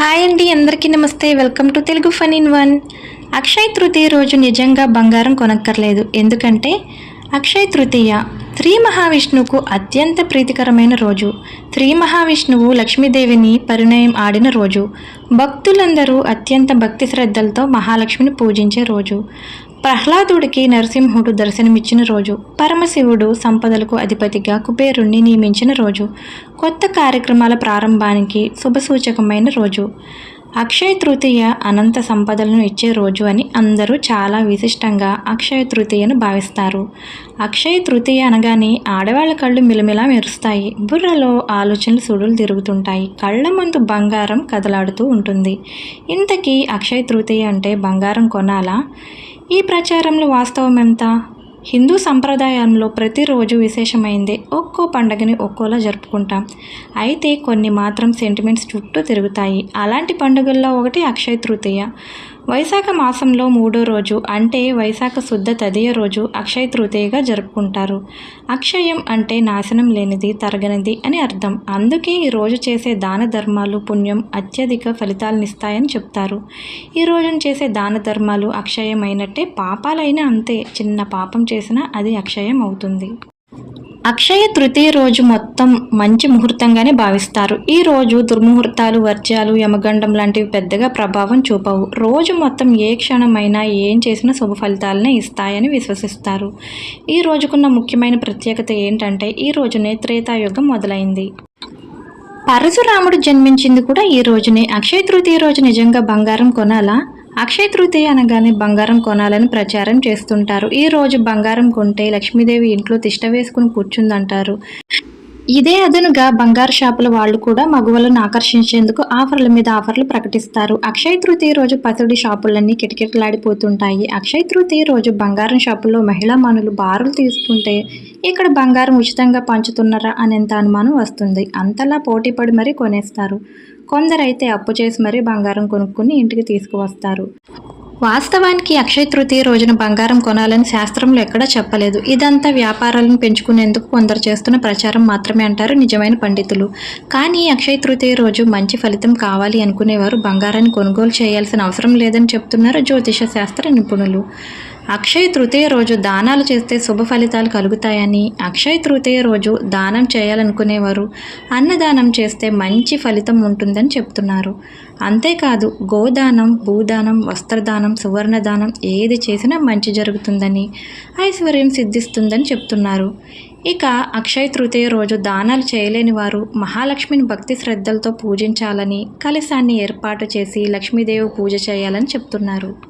Hi అండి అందరికీ నమస్తే. Welcome to Telugu fun in one Akshaya Tritiya రోజు నిజంగా బంగారం కొనక్కర్లేదు. ఎందుకంటే అక్షయ తృతీయ. శ్రీ మహావిష్ణువుకు అత్యంత ప్రీతికరమైన రోజు. శ్రీ మహావిష్ణువు లక్ష్మీదేవిని పరిణయం ఆడిన రోజు. భక్తులందరూ అత్యంత భక్తి శ్రద్ధలతో మహాలక్ష్మిని పూజించే రోజు. ప్రహ్లాదుడికి నరసింహుడు దర్శనమిచ్చిన రోజు. పరమశివుడు సంపదలకు అధిపతిగా కుబేరుణ్ణి నియమించిన రోజు. కొత్త కార్యక్రమాల ప్రారంభానికి శుభసూచకమైన రోజు. అక్షయ తృతీయ అనంత సంపదలను ఇచ్చే రోజు అని అందరూ చాలా విశిష్టంగా అక్షయ తృతీయను భావిస్తారు. అక్షయ తృతీయ అనగానే ఆడవాళ్ళ కళ్ళు మిలమిలా మెరుస్తాయి. బుర్రలో ఆలోచనలు సుడులు తిరుగుతుంటాయి. కళ్ళ ముందు బంగారం కదలాడుతూ ఉంటుంది. ఇంతకీ అక్షయ తృతీయ అంటే బంగారం కొనాలా? ఈ ప్రచారంలో వాస్తవం ఎంత హిందూ సంప్రదాయంలో ప్రతిరోజు విశేషమైందే ఒక్కో పండగని ఒక్కోలా జరుపుకుంటాం. అయితే కొన్ని మాత్రం సెంటిమెంట్స్ చుట్టూ తిరుగుతాయి. అలాంటి పండుగల్లో ఒకటి అక్షయ తృతీయ. వైశాఖ మాసంలో మూడో రోజు అంటే వైశాఖ శుద్ధ తదియ రోజు అక్షయ తృతీయగా జరుపుకుంటారు. అక్షయం అంటే నాశనం లేనిది తరగనిది అని అర్థం. అందుకే ఈ రోజు చేసే దాన ధర్మాలు పుణ్యం అత్యధిక ఫలితాలనిస్తాయని చెప్తారు. ఈ రోజున చేసే దాన ధర్మాలు అక్షయమైనట్టే పాపాలైనా అంతే. చిన్న పాపం చేసినా అది అక్షయం అవుతుంది అక్షయ తృతీయ రోజు మొత్తం మంచి ముహూర్తంగానే భావిస్తారు. ఈ రోజు దుర్ముహూర్తాలు వర్జ్యాలు యమగండం లాంటివి పెద్దగా ప్రభావం చూపవు. రోజు మొత్తం ఏ క్షణమైనా ఏం చేసినా శుభ ఫలితాలనే ఇస్తాయని విశ్వసిస్తారు. ఈ రోజుకున్న ముఖ్యమైన ప్రత్యేకత ఏంటంటే ఈ రోజునే త్రేతాయుగం మొదలైంది. పరశురాముడు జన్మించింది కూడా ఈ రోజునే. అక్షయ తృతీయ రోజు నిజంగా బంగారం కొనాలా? అక్షయ తృతీయ అనగానే బంగారం కొనాలని ప్రచారం చేస్తుంటారు. ఈ రోజు బంగారం కొంటే లక్ష్మీదేవి ఇంట్లో తిష్ట వేసుకుని కూర్చుందంటారు. ఇదే అదనుగా బంగారు షాపుల వాళ్ళు కూడా మగువలను ఆకర్షించేందుకు ఆఫర్ల మీద ఆఫర్లు ప్రకటిస్తారు. అక్షయ తృతీయ రోజు పసుడి షాపులన్నీ కిటకిటలాడిపోతుంటాయి. అక్షయ తృతీయ రోజు బంగారం షాపుల్లో మహిళా మనులు బారులు తీస్తుంటే ఇక్కడ బంగారం ఉచితంగా పంచుతున్నారా అనేంత అనుమానం వస్తుంది. అంతలా పోటీపడి మరీ కొనేస్తారు. కొందరైతే అప్పు చేసి మరీ బంగారం కొనుక్కుని ఇంటికి తీసుకువస్తారు. వాస్తవానికి అక్షయ తృతీయ రోజున బంగారం కొనాలని శాస్త్రంలో ఎక్కడా చెప్పలేదు. ఇదంతా వ్యాపారాలను పెంచుకునేందుకు కొందరు చేస్తున్న ప్రచారం మాత్రమే అంటారు నిజమైన పండితులు. కానీ అక్షయ తృతీయ రోజు మంచి ఫలితం కావాలి అనుకునేవారు బంగారాన్ని కొనుగోలు చేయాల్సిన అవసరం లేదని చెప్తున్నారు జ్యోతిష శాస్త్ర నిపుణులు. అక్షయ తృతీయ రోజు దానాలు చేస్తే శుభ ఫలితాలు కలుగుతాయని అక్షయ తృతీయ రోజు దానం చేయాలనుకునేవారు అన్నదానం చేస్తే మంచి ఫలితం ఉంటుందని చెప్తున్నారు. అంతేకాదు గోదానం భూదానం వస్త్రదానం సువర్ణ దానం ఏది చేసినా మంచి జరుగుతుందని ఐశ్వర్యం సిద్ధిస్తుందని చెప్తున్నారు. ఇక అక్షయ తృతీయ రోజు దానాలు చేయలేని వారు మహాలక్ష్మిని భక్తి శ్రద్ధలతో పూజించాలని కలశాన్ని ఏర్పాటు చేసి లక్ష్మీదేవి పూజ చేయాలని చెప్తున్నారు.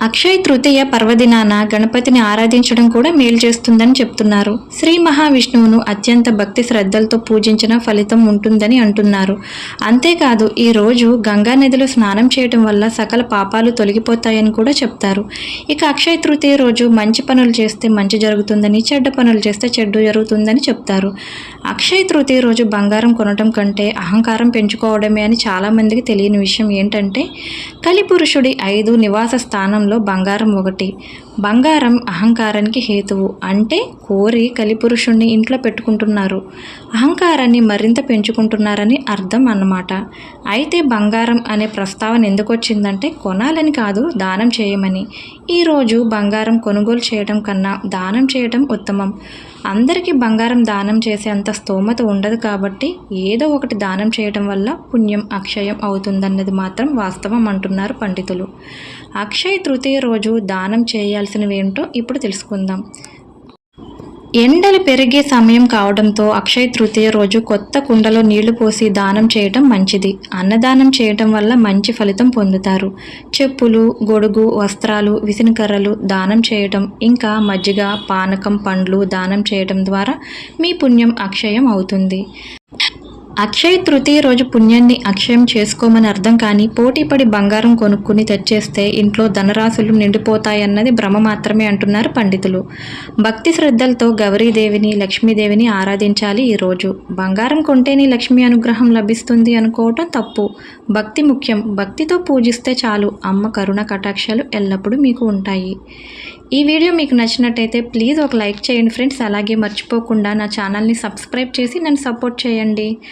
అక్షయ తృతీయ పర్వదినాన గణపతిని ఆరాధించడం కూడా మేలు చేస్తుందని చెప్తున్నారు. శ్రీ మహావిష్ణువును అత్యంత భక్తి శ్రద్ధలతో పూజించిన ఫలితం ఉంటుందని అంటున్నారు. అంతేకాదు ఈ రోజు గంగా నదిలో స్నానం చేయడం వల్ల సకల పాపాలు తొలగిపోతాయని కూడా చెప్తారు. ఇక అక్షయ తృతీయ రోజు మంచి పనులు చేస్తే మంచి జరుగుతుందని చెడ్డ పనులు చేస్తే చెడ్డు జరుగుతుందని చెప్తారు. అక్షయ తృతీయ రోజు బంగారం కొనడం కంటే అహంకారం పెంచుకోవడమే అని చాలామందికి తెలియని విషయం ఏంటంటే కలిపురుషుడి ఐదు నివాస స్థానంలో స్థానంలో బంగారం ఒకటి. బంగారం అహంకారానికి హేతువు. అంటే కోరి కలిపురుషుణ్ణి ఇంట్లో పెట్టుకుంటున్నారు. అహంకారాన్ని మరింత పెంచుకుంటున్నారని అర్థం అన్నమాట. అయితే బంగారం అనే ప్రస్తావన ఎందుకు వచ్చిందంటే కొనాలని కాదు దానం చేయమని. ఈరోజు బంగారం కొనుగోలు చేయడం కన్నా దానం చేయడం ఉత్తమం. అందరికీ బంగారం దానం చేసే అంత స్తోమత ఉండదు కాబట్టి ఏదో ఒకటి దానం చేయడం వల్ల పుణ్యం అక్షయం అవుతుందన్నది మాత్రం వాస్తవం అంటున్నారు పండితులు. అక్షయ తృతీయ రోజు దానం చేయాల్సినవి ఏంటో ఇప్పుడు తెలుసుకుందాం. ఎండలు పెరిగే సమయం కావడంతో అక్షయ తృతీయ రోజు కొత్త కుండలో నీళ్ళు పోసి దానం చేయటం మంచిది. అన్నదానం చేయటం వల్ల మంచి ఫలితం పొందుతారు. చెప్పులు గొడుగు వస్త్రాలు విసినకర్రలు దానం చేయటం ఇంకా మజ్జిగ పానకం పండ్లు దానం చేయటం ద్వారా మీ పుణ్యం అక్షయం అవుతుంది. అక్షయ తృతీయ రోజు పుణ్యాన్ని అక్షయం చేసుకోమని అర్థం కానీ పోటీపడి బంగారం కొనుక్కుని తెచ్చేస్తే ఇంట్లో ధనరాశులు నిండిపోతాయన్నది భ్రమ మాత్రమే అంటున్నారు పండితులు. భక్తి శ్రద్ధలతో గౌరీదేవిని లక్ష్మీదేవిని ఆరాధించాలి ఈరోజు బంగారం కొంటేనే లక్ష్మీ అనుగ్రహం లభిస్తుంది అనుకోవటం తప్పు. భక్తి ముఖ్యం. భక్తితో పూజిస్తే చాలు. అమ్మ కరుణ కటాక్షాలు ఎల్లప్పుడూ మీకు ఉంటాయి. ఈ వీడియో మీకు నచ్చినట్టయితే ప్లీజ్ ఒక లైక్ చేయండి ఫ్రెండ్స్. అలాగే మర్చిపోకుండా నా ఛానల్ని సబ్స్క్రైబ్ చేసి నన్ను సపోర్ట్ చేయండి.